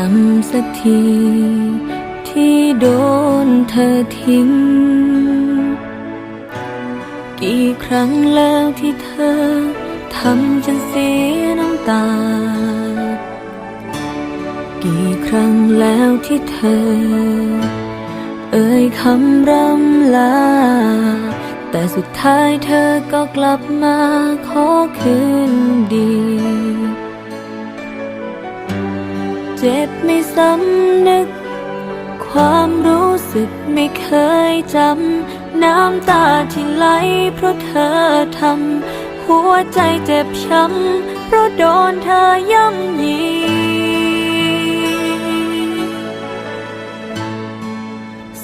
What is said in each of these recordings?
ไม่จำสักที ที่โดนเธอทิ้ง กี่ครั้งแล้วที่เธอทำฉันเสียน้ำตา กี่ครั้งแล้วที่เธอ เอ่ยคำร่ำลา แต่สุดท้ายเธอก็กลับมาขอคืนดี เจ็บไม่สำนึก ความรู้สึกไม่เคยจำ น้ำตาที่ไหลเพราะเธอทำ หัวใจเจ็บช้ำ เพราะโดนเธอย่ำยี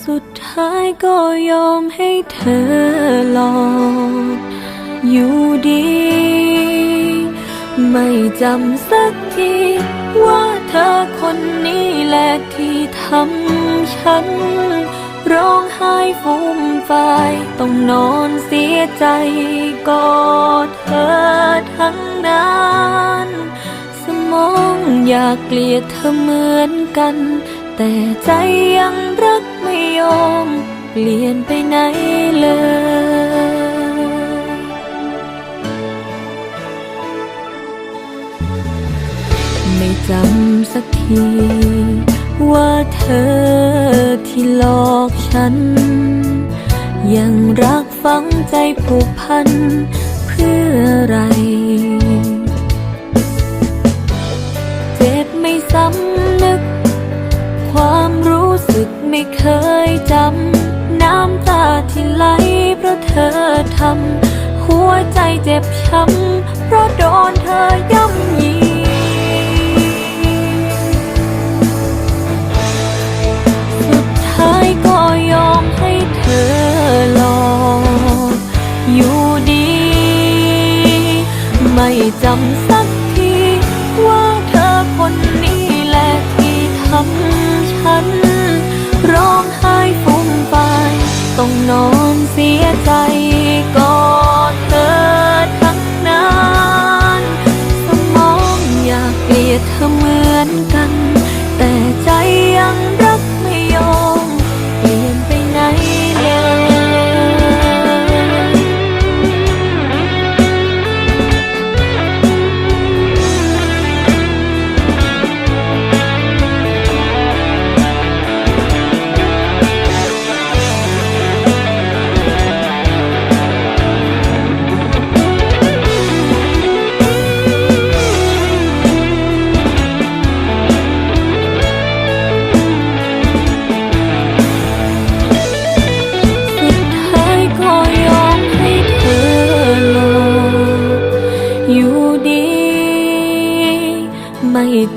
สุดท้ายก็ยอมให้เธอหลอกอยู่ดี ไม่จำสักที เธอคนนี้แหละที่ทำฉัน ร้องไห้ฟูมฟายต้องนอนเสียใจกอดเธอทั้งนั้นสมองอยากเกลียดเธอเหมือนกัน แต่ใจยังรักไม่ยอม เปลี่ยนไปไหนเลย ไม่จำสักที ว่าเธอที่หลอกฉัน ยังรักฝังใจผูกพันเพื่ออะไร เจ็บไม่สำนึก ความรู้สึกไม่เคยจำ น้ำตาที่ไหลเพราะเธอทำ หัวใจเจ็บช้ำเพราะโดนเธอย่ำยี ได้จำสักที ว่าเธอคนนี้แหละที่ทำฉัน ร้องไห้ฟูมฟายต้องนอนเสียใจ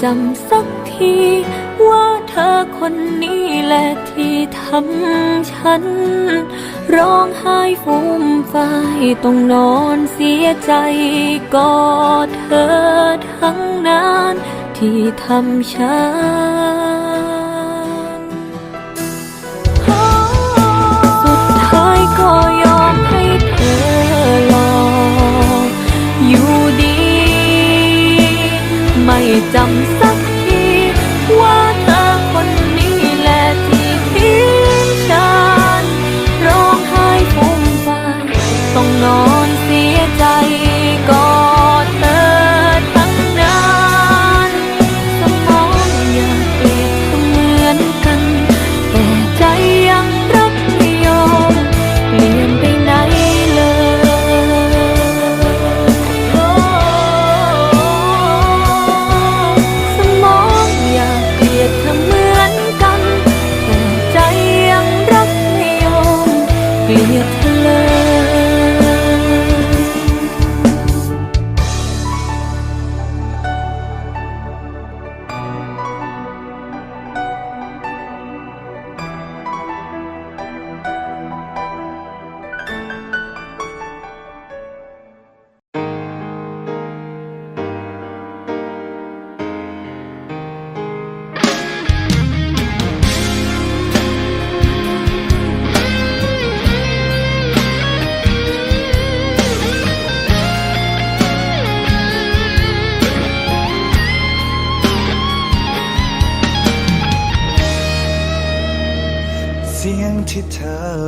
จำสักที ว่าเธอคนนี้แหละที่ทำฉัน ร้องไห้ฟูมฟายต้องนอนเสียใจกอดเธอทั้งนั้นที่ทำฉัน สุดท้ายก็ยอมให้เธอหลอกอยู่ ดีไ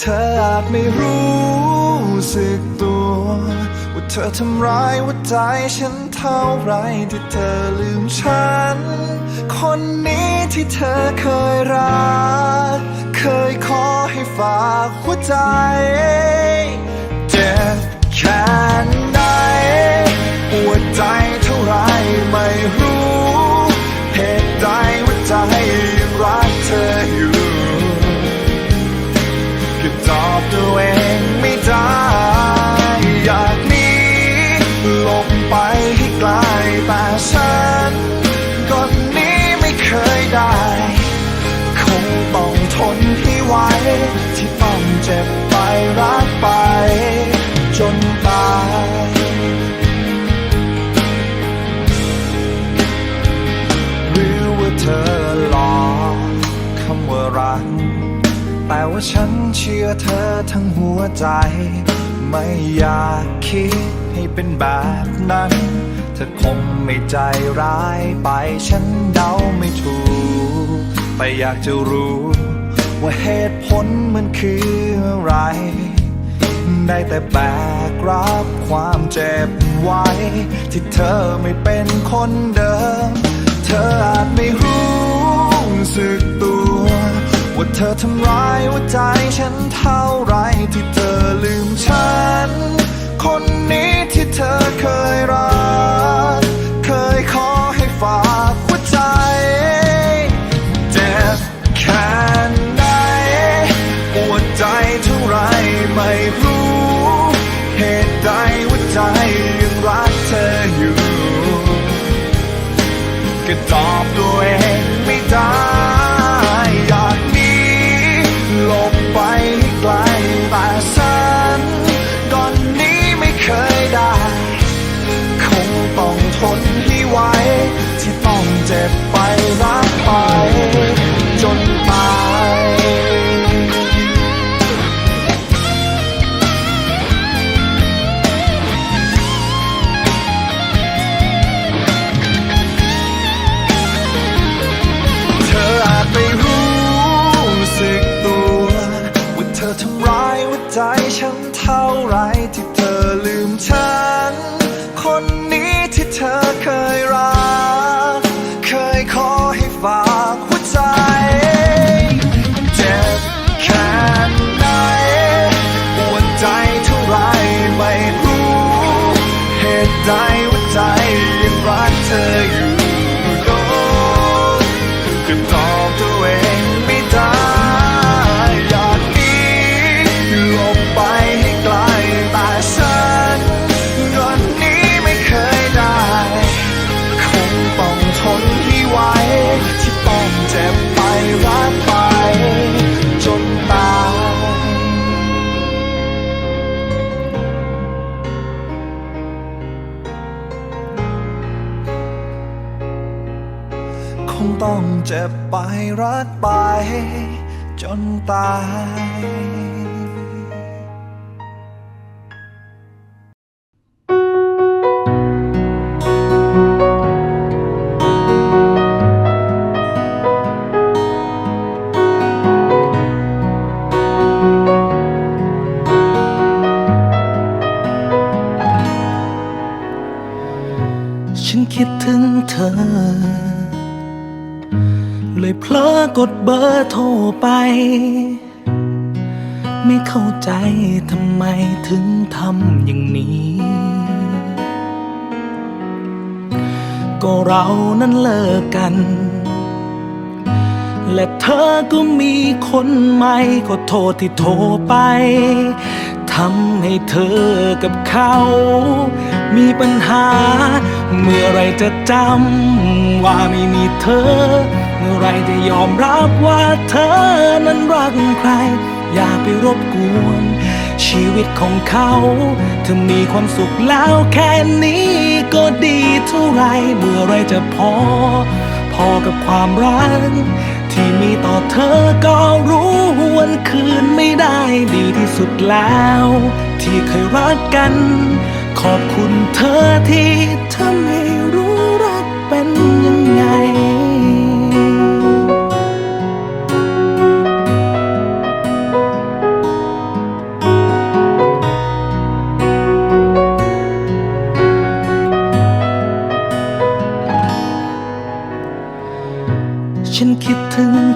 เธออาจไม่รู้สึกตัว ว่าเธอทำร้ายหัวใจฉันเท่าไรที่เธอลืมฉัน คนนี้ที่เธอเคยรัก เคยขอให้ฝากหัวใจ เจ็บแค่ไหนปวดใจเท่าไรไม่รู้เหตุใดหัวใจยังรักเธออยู่ ใจ ไม่อยากคิดให้เป็นแบบนั้น เธอคงไม่ใจร้ายไปฉันเดาไม่ถูก แต่อยากจะรู้ ว่าเหตุผลมันคืออะไร ได้แต่แบกรับความเจ็บไว้ ที่เธอไม่เป็นคนเดิม เธออาจไม่รู้สึกตัว ว่าเธอทำร้ายหัวใจฉันเท่าไรที่เธอลืมฉัน คนนี้ที่เธอเคยรัก เคยขอให้ฝา เงต้องเจ็บไปรักไป จนตาย เลยเพลอกดเบอร์โทรไป ไม่เข้าใจทำไมถึงทำอย่างนี้ ก็เรานั้นเลิกกัน และเธอก็มีคนใหม่ก็โทษที่โทรไปทำให้เธอกับเขา มีปัญหา เมื่อไรจะจำว่าไม่มีเธอ มื่อไรจะยอมรับว่าเธอนั้นรักใคร อย่าไปรบกวน ชีวิตของเขา เธอมีความสุขแล้วแค่นี้ก็ดีเท่าไร เมื่อไรจะพอ พอกับความรัก ที่มีต่อเธอก็รู้วันคืนไม่ได้ดีที่สุดแล้ว ที่เคยรักกัน ขอบคุณเธอที่ทำให้รู้รักเป็นยังไง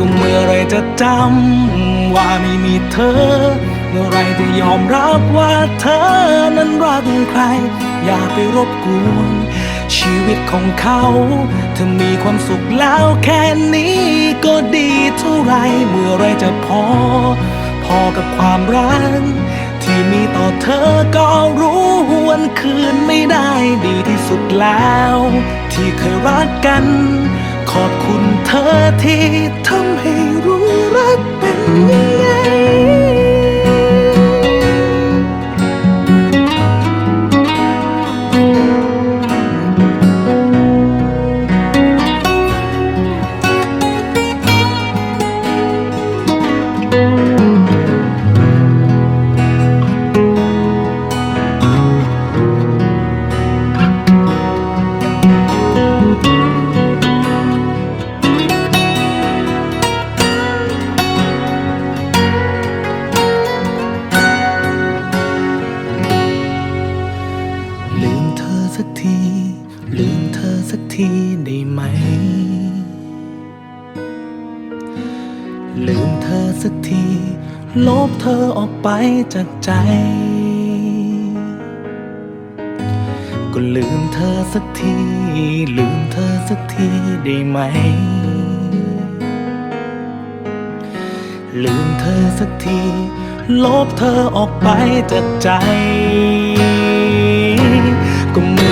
ก็เมื่อไรจะจำว่าไม่มีเธอ เมื่อไรจะยอมรับว่าเธอนั้นรักใคร อย่าไปรบกวน ชีวิตของเขาเธอมีความสุขแล้วแค่นี้ก็ดีเท่าไร เมื่อไรจะพอ พอกับความรักที่มีต่อเธอก็รู้วันคืนไม่ได้ดีที่สุดแล้ว ที่เคยรักกัน ขอบคุณเธอที่ทำให้รู้รักเป็นยัง สักที ลืมเธอสักทีได้ไหม ลืมเธอสักที ลบเธอออกไปจากใจ ก็ลืมเธอสักที ลืมเธอสักทีได้ไหม ลืมเธอสักที ลบเธอออกไปจากใจ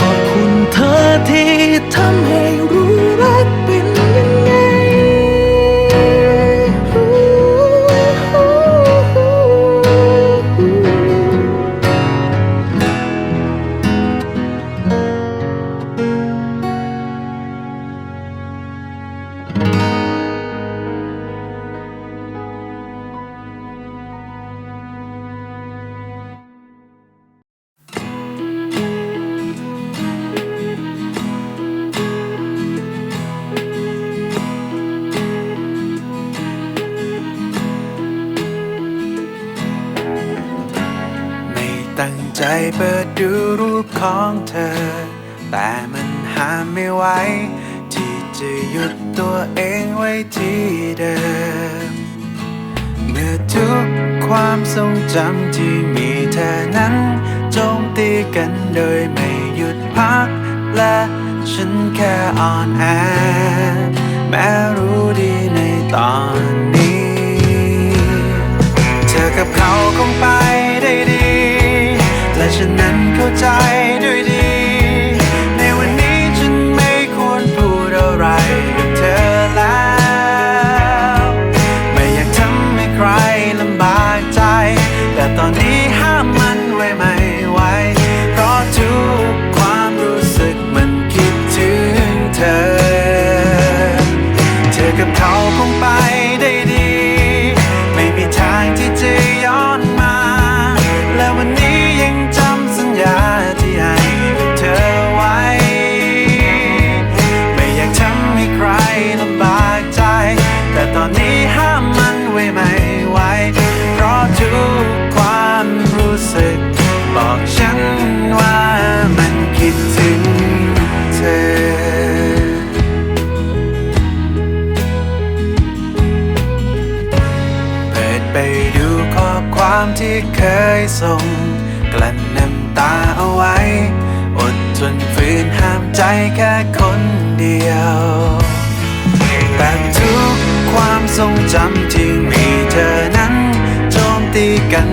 ขอบคุณเธอที่ทำให้รู้รักเป็น ของเธอ แต่มันห้ามไม่ไหวที่จะหยุดตัวเองไว้ที่เดิม เมื่อทุกความทรงจำที่มีเธอนั้นโจมตีกันโดยไม่หยุดพัก และฉันแค่อ่อนแอ แม้รู้ดีในตอนนี้ เธอกับเขาคงไป ฉันนั้นเข้าใจด้วยดี ใจแค่คนเดียว แต่ทุกความทรงจำที่มีเธอนั้นโจมตีกัน